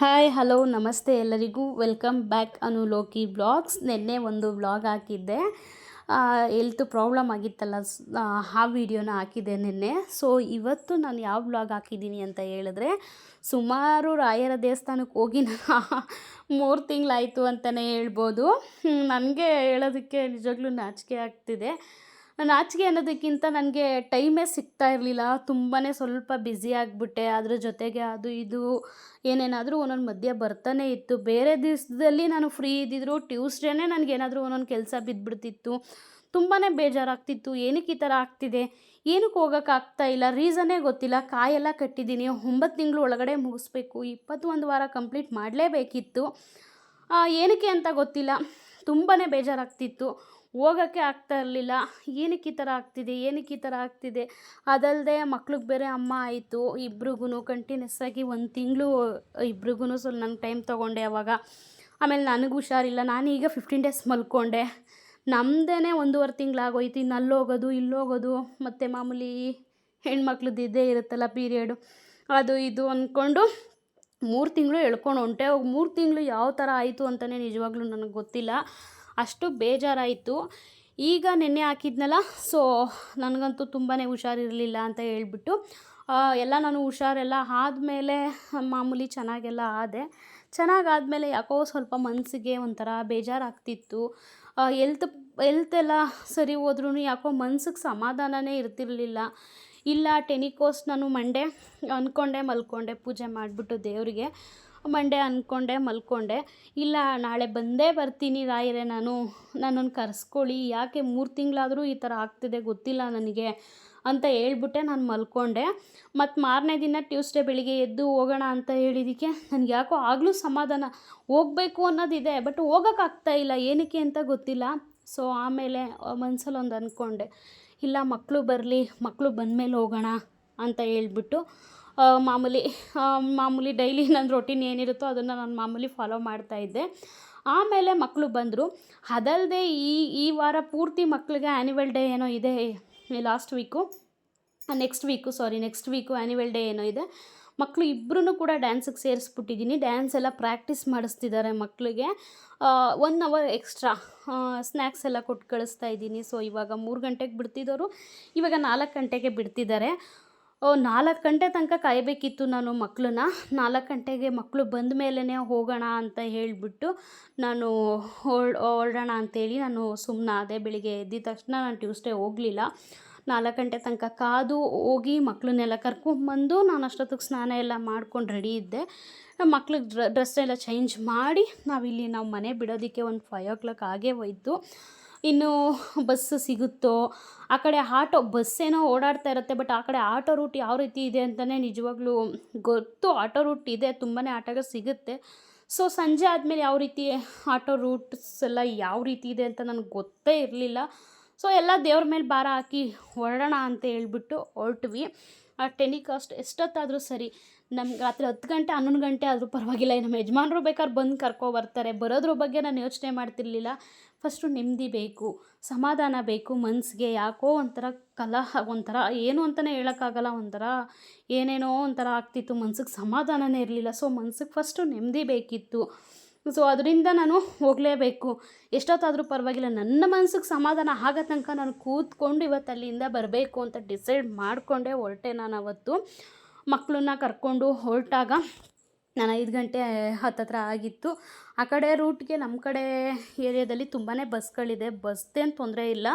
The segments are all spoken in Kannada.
ಹಾಯ್ ಹಲೋ ನಮಸ್ತೆ ಎಲ್ಲರಿಗೂ. Welcome back Anu Loki blogs ನಿನ್ನೆ ಒಂದು ಬ್ಲಾಗ್ ಹಾಕಿದ್ದೆ. ಹೆಲ್ತ್ ಪ್ರಾಬ್ಲಮ್ ಆಗಿತ್ತಲ್ಲ ಆ, ವಿಡಿಯೋನ ಹಾಕಿದ್ದೆ ನಿನ್ನೆ. ಸೊ ಇವತ್ತು ನಾನು ಯಾವ ಬ್ಲಾಗ್ ಹಾಕಿದ್ದೀನಿ ಅಂತ ಹೇಳಿದ್ರೆ ಸುಮಾರು ರಾಯರ ದೇವಸ್ಥಾನಕ್ಕೆ ಹೋಗಿ ನಾನು ಮೂರು ತಿಂಗಳಾಯಿತು ಅಂತಲೇ ಹೇಳ್ಬೋದು. ನನಗೆ ಹೇಳೋದಕ್ಕೆ ನಿಜವಾಗ್ಲೂ ನಾಚಿಕೆ ಆಗ್ತಿದೆ. ನಾಚಿಕೆ ಅನ್ನೋದಕ್ಕಿಂತ ನನಗೆ ಟೈಮೇ ಸಿಗ್ತಾ ಇರಲಿಲ್ಲ. ತುಂಬಾ ಸ್ವಲ್ಪ ಬ್ಯುಸಿ ಆಗಿಬಿಟ್ಟೆ. ಅದ್ರ ಜೊತೆಗೆ ಅದು ಇದು ಏನೇನಾದರೂ ಒಂದೊಂದು ಮಧ್ಯ ಬರ್ತಾನೆ ಇತ್ತು. ಬೇರೆ ದಿವಸದಲ್ಲಿ ನಾನು ಫ್ರೀ ಇದ್ದಿದ್ರು, ಟ್ಯೂಸ್ಡೇನೇ ನನಗೇನಾದರೂ ಒಂದೊಂದು ಕೆಲಸ ಬಿದ್ದುಬಿಡ್ತಿತ್ತು ತುಂಬಾ ಬೇಜಾರಾಗ್ತಿತ್ತು. ಏನಕ್ಕೆ ಈ ಥರ ಆಗ್ತಿದೆ? ಏನಕ್ಕೆ ಹೋಗೋಕ್ಕಾಗ್ತಾ ಇಲ್ಲ? ರೀಸನ್ನೇ ಗೊತ್ತಿಲ್ಲ. ಕಾಯೆಲ್ಲ ಕಟ್ಟಿದ್ದೀನಿ. ಒಂಬತ್ತು ತಿಂಗಳು ಒಳಗಡೆ ಮುಗಿಸ್ಬೇಕು. ಇಪ್ಪತ್ತೊಂದು ವಾರ ಕಂಪ್ಲೀಟ್ ಮಾಡಲೇಬೇಕಿತ್ತು. ಏನಕ್ಕೆ ಅಂತ ಗೊತ್ತಿಲ್ಲ. ತುಂಬಾ ಬೇಜಾರಾಗ್ತಿತ್ತು. ಹೋಗೋಕ್ಕೆ ಆಗ್ತಾ ಇರಲಿಲ್ಲ. ಏನಕ್ಕೆ ಈ ಥರ ಆಗ್ತಿದೆ, ಏನಕ್ಕೆ ಈ ಥರ ಆಗ್ತಿದೆ? ಅದಲ್ಲದೆ ಮಕ್ಳಿಗೆ ಬೇರೆ ಅಮ್ಮ ಆಯಿತು. ಇಬ್ರಿಗೂ ಕಂಟಿನ್ಯೂಸ್ ಆಗಿ ಒಂದು ತಿಂಗಳು ಇಬ್ರಿಗೂ ಸ್ವಲ್ಪ ನಂಗೆ ಟೈಮ್ ತೊಗೊಂಡೆ ಅವಾಗ. ಆಮೇಲೆ ನನಗೆ ಹುಷಾರಿಲ್ಲ. ನಾನು ಈಗ ಫಿಫ್ಟೀನ್ ಡೇಸ್ ಮಲ್ಕೊಂಡೆ. ನಮ್ಮದೇ ಒಂದೂವರೆ ತಿಂಗಳಾಗೋಯ್ತು. ಇನ್ನು ಅಲ್ಲೋಗೋದು, ಇಲ್ಲೋಗೋದು, ಮತ್ತು ಮಾಮೂಲಿ ಹೆಣ್ಮಕ್ಳದ್ದು ಇದ್ದೇ ಇರುತ್ತಲ್ಲ ಪೀರಿಯಡು ಅದು ಇದು ಅಂದ್ಕೊಂಡು ಮೂರು ತಿಂಗಳು ಎಳ್ಕೊಂಡು ಹೊಂಟೆ. ಮೂರು ತಿಂಗಳು ಯಾವ ಥರ ಆಯಿತು ಅಂತಲೇ ನಿಜವಾಗ್ಲೂ ನನಗೆ ಗೊತ್ತಿಲ್ಲ. ಅಷ್ಟು ಬೇಜಾರಾಯಿತು. ಈಗ ನೆನ್ನೆ ಹಾಕಿದ್ನಲ್ಲ ಸೊ ನನಗಂತೂ ತುಂಬಾ ಹುಷಾರಿರಲಿಲ್ಲ ಅಂತ ಹೇಳ್ಬಿಟ್ಟು ಎಲ್ಲ ನಾನು ಹುಷಾರೆಲ್ಲ ಆದಮೇಲೆ, ಮಾಮೂಲಿ ಚೆನ್ನಾಗೆಲ್ಲ ಆದೆ. ಚೆನ್ನಾಗಾದಮೇಲೆ ಯಾಕೋ ಸ್ವಲ್ಪ ಮನಸ್ಸಿಗೆ ಒಂಥರ ಬೇಜಾರಾಗ್ತಿತ್ತು. ಎಲ್ತ್ ಎಲ್ತ್ ಎಲ್ಲ ಸರಿ ಹೋದ್ರೂ ಯಾಕೋ ಮನ್ಸಿಗೆ ಸಮಾಧಾನನೇ ಇರ್ತಿರಲಿಲ್ಲ. ಇಲ್ಲ, ಟೆನಿಕೋಸ್ ನಾನು ಮಂಡೆ ಅಂದ್ಕೊಂಡೆ ಮಲ್ಕೊಂಡೆ, ಪೂಜೆ ಮಾಡಿಬಿಟ್ಟು ದೇವರಿಗೆ. ಮಂಡೇ ಅಂದ್ಕೊಂಡೆ ಮಲ್ಕೊಂಡೆ. ಇಲ್ಲ, ನಾಳೆ ಬಂದೇ ಬರ್ತೀನಿ ರಾಯರೇ ನಾನು. ನನ್ನನ್ನು ಕರೆಸ್ಕೊಳ್ಳಿ. ಯಾಕೆ ಮೂರು ತಿಂಗಳಾದರೂ ಈ ಥರ ಆಗ್ತಿದೆ, ಗೊತ್ತಿಲ್ಲ ನನಗೆ ಅಂತ ಹೇಳ್ಬಿಟ್ಟೆ ನಾನು ಮಲ್ಕೊಂಡೆ. ಮತ್ತು ಮಾರನೇ ದಿನ ಟ್ಯೂಸ್ಡೇ ಬೆಳಿಗ್ಗೆ ಎದ್ದು ಹೋಗೋಣ ಅಂತ ಹೇಳಿದ್ದಕ್ಕೆ ನನಗೆ ಯಾಕೋ ಆಗಲೂ ಸಮಾಧಾನ ಹೋಗಬೇಕು ಅನ್ನೋದಿದೆ, ಬಟ್ ಹೋಗೋಕ್ಕಾಗ್ತಾ ಇಲ್ಲ. ಏನಕ್ಕೆ ಅಂತ ಗೊತ್ತಿಲ್ಲ. ಸೊ, ಆಮೇಲೆ ಮನಸ್ಸಲ್ಲಿ ಒಂದು ಅಂದ್ಕೊಂಡೆ ಇಲ್ಲ ಮಕ್ಕಳು ಬರಲಿ ಮಕ್ಕಳು ಬಂದಮೇಲೆ ಹೋಗೋಣ ಅಂತ ಹೇಳ್ಬಿಟ್ಟು ಮಾಮೂಲಿ ಮಾಮೂಲಿ ಡೈಲಿ ನನ್ನ ರೊಟೀನ್ ಏನಿರುತ್ತೋ ಅದನ್ನು ನಾನು ಮಾಮೂಲಿ ಫಾಲೋ ಮಾಡ್ತಾಯಿದ್ದೆ ಆಮೇಲೆ ಮಕ್ಕಳು ಬಂದರು. ಅದಲ್ಲದೆ ಈ ಈ ವಾರ ಪೂರ್ತಿ ಮಕ್ಕಳಿಗೆ ಆ್ಯನ್ಯುವಲ್ ಡೇ ಏನೋ ಇದೆ. Last week next week sorry next week annual day ಏನೋ ಇದೆ. ಮಕ್ಕಳು ಇಬ್ಬರೂ ಕೂಡ ಡ್ಯಾನ್ಸಿಗೆ ಸೇರಿಸ್ಬಿಟ್ಟಿದ್ದೀನಿ. ಡ್ಯಾನ್ಸ್ ಎಲ್ಲ ಪ್ರಾಕ್ಟೀಸ್ ಮಾಡಿಸ್ತಿದ್ದಾರೆ ಮಕ್ಕಳಿಗೆ ಒನ್ ಅವರ್ ಎಕ್ಸ್ಟ್ರಾ ಸ್ನ್ಯಾಕ್ಸ್ ಎಲ್ಲ ಕೊಟ್ಟು ಕಳಿಸ್ತಾ ಇದ್ದೀನಿ. ಸೊ ಇವಾಗ ಮೂರು ಗಂಟೆಗೆ ಬಿಡ್ತಿದ್ದವರು ಇವಾಗ ನಾಲ್ಕು ಗಂಟೆಗೆ ಬಿಡ್ತಿದ್ದಾರೆ. ನಾಲ್ಕು ಗಂಟೆ ತನಕ ಕಾಯಬೇಕಿತ್ತು ನಾನು ಮಕ್ಕಳನ್ನ ನಾಲ್ಕು ಗಂಟೆಗೆ ಮಕ್ಕಳು ಬಂದ ಮೇಲೇ ಹೋಗೋಣ ಅಂತ ಹೇಳಿಬಿಟ್ಟು ನಾನು ಹೊರಡೋಣ ಅಂತೇಳಿ ನಾನು ಸುಮ್ಮನಾದೆ ಬೆಳಿಗ್ಗೆ ಎದ್ದಿದ ತಕ್ಷಣ ನಾನು ಟ್ಯೂಸ್ಡೇ ಹೋಗಲಿಲ್ಲ. ನಾಲ್ಕು ಗಂಟೆ ತನಕ ಕಾದು ಹೋಗಿ ಮಕ್ಕಳನ್ನೆಲ್ಲ ಕರ್ಕೊಂಬಂದು ನಾನು ಅಷ್ಟೊತ್ತಿಗೆ ಸ್ನಾನ ಎಲ್ಲ ಮಾಡ್ಕೊಂಡು ರೆಡಿ ಇದ್ದೆ. ಮಕ್ಳಿಗೆ ಡ್ರ, ಡ್ರೆಸ್ ಎಲ್ಲ ಚೇಂಜ್ ಮಾಡಿ ನಾವಿಲ್ಲಿ ನಾವು ಮನೆ ಬಿಡೋದಕ್ಕೆ ಒಂದು ಫೈವ್ ಓ ಕ್ಲಾಕ್ ಆಗೇ ಹೋಯ್ತು. ಇನ್ನು ಬಸ್ಸು ಸಿಗುತ್ತೋ, ಆ ಕಡೆ ಆಟೋ ಬಸ್ಸೇನೋ ಓಡಾಡ್ತಾ ಇರುತ್ತೆ ಬಟ್ ಆ ಕಡೆ ಆಟೋ ರೂಟ್ ಯಾವ ರೀತಿ ಇದೆ ಅಂತಲೇ ನಿಜವಾಗ್ಲೂ ಗೊತ್ತು. ಆಟೋ ರೂಟ್ ಇದೆ ತುಂಬಾ ಆಟೋಗಳು ಸಿಗುತ್ತೆ. ಸೊ ಸಂಜೆ ಆದಮೇಲೆ ಯಾವ ರೀತಿ ಆಟೋ ರೂಟ್ಸ್ ಎಲ್ಲ ಯಾವ ರೀತಿ ಇದೆ ಅಂತ ನನಗೆ ಗೊತ್ತೇ ಇರಲಿಲ್ಲ. ಸೊ ಎಲ್ಲ ದೇವ್ರ ಮೇಲೆ ಭಾರ ಹಾಕಿ ಹೊರಡೋಣ ಅಂತ ಹೇಳ್ಬಿಟ್ಟು ಹೊರಟ್ವಿ. ಆ ಟೆನಿಕಾಸ್ಟ್ ಎಷ್ಟೊತ್ತಾದರೂ ಸರಿ ನಮ್ಗೆ ರಾತ್ರಿ ಹತ್ತು ಗಂಟೆ, ಹನ್ನೊಂದು ಗಂಟೆ ಆದರೂ ಪರವಾಗಿಲ್ಲ. ನಮ್ಮ ಯಜಮಾನ್ರು ಬೇಕಾದ್ರೆ ಬಂದು ಕರ್ಕೊ ಬರ್ತಾರೆ. ಬರೋದ್ರ ಬಗ್ಗೆ ನಾನು ಯೋಚನೆ ಮಾಡ್ತಿರ್ಲಿಲ್ಲ. ಫಸ್ಟು ನೆಮ್ಮದಿ ಬೇಕು, ಸಮಾಧಾನ ಬೇಕು ಮನಸ್ಸಿಗೆ ಯಾಕೋ ಒಂಥರ ಕಲಹ, ಒಂಥರ ಏನು ಅಂತಲೇ ಹೇಳೋಕ್ಕಾಗಲ್ಲ, ಒಂಥರ ಏನೇನೋ ಒಂಥರ ಆಗ್ತಿತ್ತು. ಮನ್ಸಿಗೆ ಸಮಾಧಾನನೇ ಇರಲಿಲ್ಲ. ಸೊ ಮನ್ಸಿಗೆ ಫಸ್ಟು ನೆಮ್ಮದಿ ಬೇಕಿತ್ತು. ಸೊ ಅದರಿಂದ ನಾನು ಹೋಗಲೇಬೇಕು. ಎಷ್ಟೊತ್ತಾದರೂ ಪರವಾಗಿಲ್ಲ. ನನ್ನ ಮನಸ್ಸಿಗೆ ಸಮಾಧಾನ ಆಗೋ ತನಕ ನಾನು ಕೂತ್ಕೊಂಡು ಇವತ್ತು ಅಲ್ಲಿಂದ ಬರಬೇಕು ಅಂತ ಡಿಸೈಡ್ ಮಾಡಿಕೊಂಡೇ ಹೊರಟೆ ನಾನು ಅವತ್ತು. ಮಕ್ಕಳನ್ನ ಕರ್ಕೊಂಡು ಹೊರಟಾಗ ನಾನು ಐದು ಗಂಟೆ ಹತ್ತತ್ರ ಆಗಿತ್ತು. ಆ ಕಡೆ ರೂಟ್ಗೆ ನಮ್ಮ ಕಡೆ ಏರಿಯಾದಲ್ಲಿ ತುಂಬಾ ಬಸ್ಗಳಿದೆ. ಬಸ್ದೇನು ತೊಂದರೆ ಇಲ್ಲ.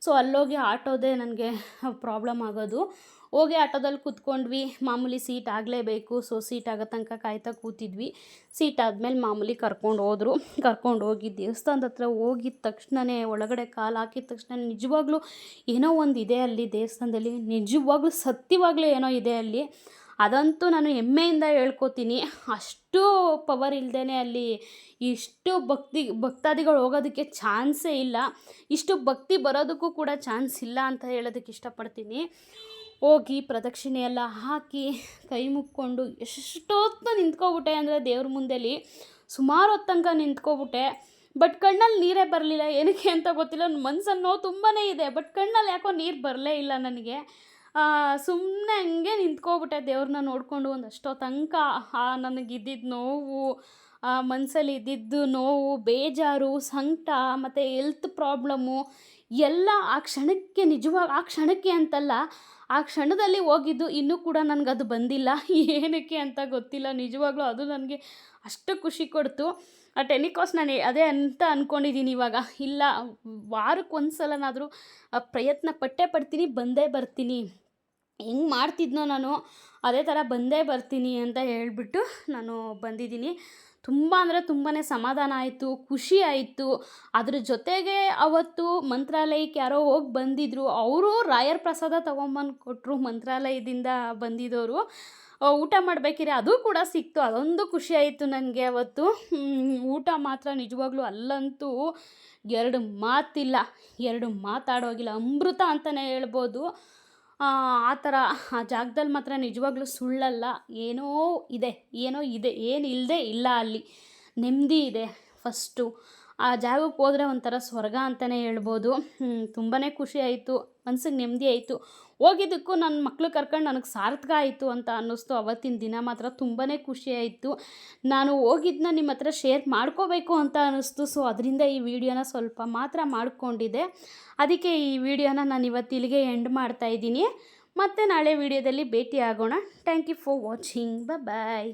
ಸೊ ಅಲ್ಲೋಗಿ ಆಟೋದೇ ನನಗೆ ಪ್ರಾಬ್ಲಮ್ ಆಗೋದು. ಹೋಗಿ ಆಟೋದಲ್ಲಿ ಕೂತ್ಕೊಂಡ್ವಿ. ಮಾಮೂಲಿ ಸೀಟ್ ಆಗಲೇಬೇಕು. ಸೊ ಸೀಟ್ ಆಗೋ ತನಕ ಕಾಯ್ತಾ ಕೂತಿದ್ವಿ. ಸೀಟ್ ಆದಮೇಲೆ ಮಾಮೂಲಿ ಕರ್ಕೊಂಡು ಹೋದರು. ಕರ್ಕೊಂಡು ಹೋಗಿ ದೇವಸ್ಥಾನದ ಹತ್ರ ಹೋಗಿದ ತಕ್ಷಣವೇ ಒಳಗಡೆ ಕಾಲು ಹಾಕಿದ ತಕ್ಷಣ ನಿಜವಾಗ್ಲೂ ಏನೋ ಒಂದು ಇದೆ ಅಲ್ಲಿ ದೇವಸ್ಥಾನದಲ್ಲಿ. ನಿಜವಾಗ್ಲೂ ಸತ್ಯವಾಗ್ಲೂ ಏನೋ ಇದೆ ಅಲ್ಲಿ. ಅದಂತೂ ನಾನು ಹೆಮ್ಮೆಯಿಂದ ಹೇಳ್ಕೊತೀನಿ. ಅಷ್ಟು ಪವರ್ ಇಲ್ಲದೇ ಅಲ್ಲಿ ಇಷ್ಟು ಭಕ್ತಿ, ಭಕ್ತಾದಿಗಳು ಹೋಗೋದಕ್ಕೆ ಚಾನ್ಸೇ ಇಲ್ಲ. ಇಷ್ಟು ಭಕ್ತಿ ಬರೋದಕ್ಕೂ ಕೂಡ ಚಾನ್ಸ್ ಇಲ್ಲ ಅಂತ ಹೇಳೋದಕ್ಕೆ ಇಷ್ಟಪಡ್ತೀನಿ. ಹೋಗಿ ಪ್ರದಕ್ಷಿಣೆ ಎಲ್ಲ ಹಾಕಿ ಕೈ ಮುಕ್ಕೊಂಡು ಎಷ್ಟೊತ್ತು ನಿಂತ್ಕೊಬಿಟ್ಟೆ ಅಂದರೆ ದೇವ್ರ ಮುಂದೆಲಿ. ಸುಮಾರು ಹೊತ್ತು ತನಕ ನಿಂತ್ಕೊಬಿಟ್ಟೆ. ಬಟ್ ಕಣ್ಣಲ್ಲಿ ನೀರೇ ಬರಲಿಲ್ಲ. ಏನಕ್ಕೆ ಅಂತ ಗೊತ್ತಿಲ್ಲ. ಮನ್ಸನ್ನು ತುಂಬಾ ಇದೆ. ಬಟ್ ಕಣ್ಣಲ್ಲಿ ಯಾಕೋ ನೀರು ಬರಲೇ ಇಲ್ಲ ನನಗೆ. ಸುಮ್ಮನೆ ಹಂಗೆ ನಿಂತ್ಕೊಬಿಟ್ಟೆ ದೇವ್ರನ್ನ ನೋಡಿಕೊಂಡು. ಒಂದಷ್ಟೋ ತನಕ ನನಗಿದ್ದಿದ್ದು ನೋವು ಮನಸ್ಸಲ್ಲಿ ಇದ್ದಿದ್ದು ನೋವು, ಬೇಜಾರು, ಸಂಕಟ, ಮತ್ತು ಎಲ್ತ್ ಪ್ರಾಬ್ಲಮ್ಮು ಎಲ್ಲ ಆ ಕ್ಷಣಕ್ಕೆ ನಿಜವಾಗ, ಆ ಕ್ಷಣಕ್ಕೆ ಅಂತಲ್ಲ ಆ ಕ್ಷಣದಲ್ಲಿ ಹೋಗಿದ್ದು ಇನ್ನೂ ಕೂಡ ನನಗದು ಬಂದಿಲ್ಲ. ಏನಕ್ಕೆ ಅಂತ ಗೊತ್ತಿಲ್ಲ. ನಿಜವಾಗ್ಲೂ ಅದು ನನಗೆ ಅಷ್ಟು ಖುಷಿ ಕೊಡ್ತು. ಆ ಟೆನಿಕಾಸ್ ನಾನು ಅದೇ ಅಂತ ಅಂದ್ಕೊಂಡಿದ್ದೀನಿ ಇವಾಗ. ಇಲ್ಲ ವಾರಕ್ಕೆ ಒಂದು ಸಲನಾದರೂ ಪ್ರಯತ್ನ ಪಟ್ಟೆ ಪಡ್ತೀನಿ, ಬಂದೇ ಬರ್ತೀನಿ. ಹೆಂಗೆ ಮಾಡ್ತಿದ್ನೋ ನಾನು, ಅದೇ ಥರ ಬಂದೇ ಬರ್ತೀನಿ ಅಂತ ಹೇಳಿಬಿಟ್ಟು ನಾನು ಬಂದಿದ್ದೀನಿ. ತುಂಬ ಅಂದರೆ ತುಂಬಾ ಸಮಾಧಾನ ಆಯಿತು, ಖುಷಿ ಆಯಿತು. ಅದ್ರ ಜೊತೆಗೆ ಅವತ್ತು ಮಂತ್ರಾಲಯಕ್ಕೆ ಯಾರೋ ಹೋಗಿ ಬಂದಿದ್ದರು ಅವರು ರಾಯರ್ ಪ್ರಸಾದ ತೊಗೊಂಬಂದು ಕೊಟ್ಟರು ಮಂತ್ರಾಲಯದಿಂದ ಬಂದಿದ್ದವರು. ಊಟ ಮಾಡಬೇಕಿದ್ರೆ ಅದು ಕೂಡ ಸಿಕ್ತು. ಅದೊಂದು ಖುಷಿ ಆಯಿತು ನನಗೆ ಅವತ್ತು. ಊಟ ಮಾತ್ರ ನಿಜವಾಗ್ಲೂ ಅಲ್ಲಂತೂ ಎರಡು ಮಾತಿಲ್ಲ. ಎರಡು ಮಾತಾಡೋಗಿಲ್ಲ. ಅಮೃತ ಅಂತಲೇ ಹೇಳ್ಬೋದು. ಆ ಥರ ಆ ಜಾಗದಲ್ಲಿ ಮಾತ್ರ ನಿಜವಾಗ್ಲೂ ಸುಳ್ಳಲ್ಲ. ಏನೋ ಇದೆ ಏನೋ ಇದೆ ಏನು ಇಲ್ಲದೆ ಇಲ್ಲ ಅಲ್ಲಿ. ನೆಮ್ಮದಿ ಇದೆ ಫಸ್ಟು ಆ ಜಾಗಕ್ಕೆ ಹೋದ್ರೆ ಒಂಥರ ಸ್ವರ್ಗ ಅಂತಲೇ ಹೇಳ್ಬೋದು. ತುಂಬಾ ಖುಷಿ ಆಯಿತು, ಮನ್ಸಿಗೆ ನೆಮ್ಮದಿ ಆಯಿತು. ಹೋಗಿದ್ದಕ್ಕೂ ನನ್ನ ಮಕ್ಳು ಕರ್ಕೊಂಡು ನನಗೆ ಸಾರ್ಥಕ ಆಯಿತು ಅಂತ ಅನ್ನಿಸ್ತು ಅವತ್ತಿನ ದಿನ ಮಾತ್ರ ತುಂಬಾ ಖುಷಿ ಆಯಿತು. ನಾನು ಹೋಗಿದ್ದನ್ನ ನಿಮ್ಮ ಹತ್ರ ಶೇರ್ ಮಾಡ್ಕೋಬೇಕು ಅಂತ ಅನ್ನಿಸ್ತು, ಸೊ ಅದರಿಂದ ಈ ವಿಡಿಯೋನ ಸ್ವಲ್ಪ ಮಾತ್ರ ಮಾಡಿಕೊಂಡಿದ್ದೆ. ಅದಕ್ಕೆ ಈ ವಿಡಿಯೋನ ನಾನು ಇವತ್ತು ಇಲ್ಲಿಗೆ ಎಂಡ್ ಮಾಡ್ತಾಯಿದ್ದೀನಿ ಮತ್ತೆ ನಾಳೆ ವಿಡಿಯೋದಲ್ಲಿ ಭೇಟಿ ಆಗೋಣ thank you for watching bye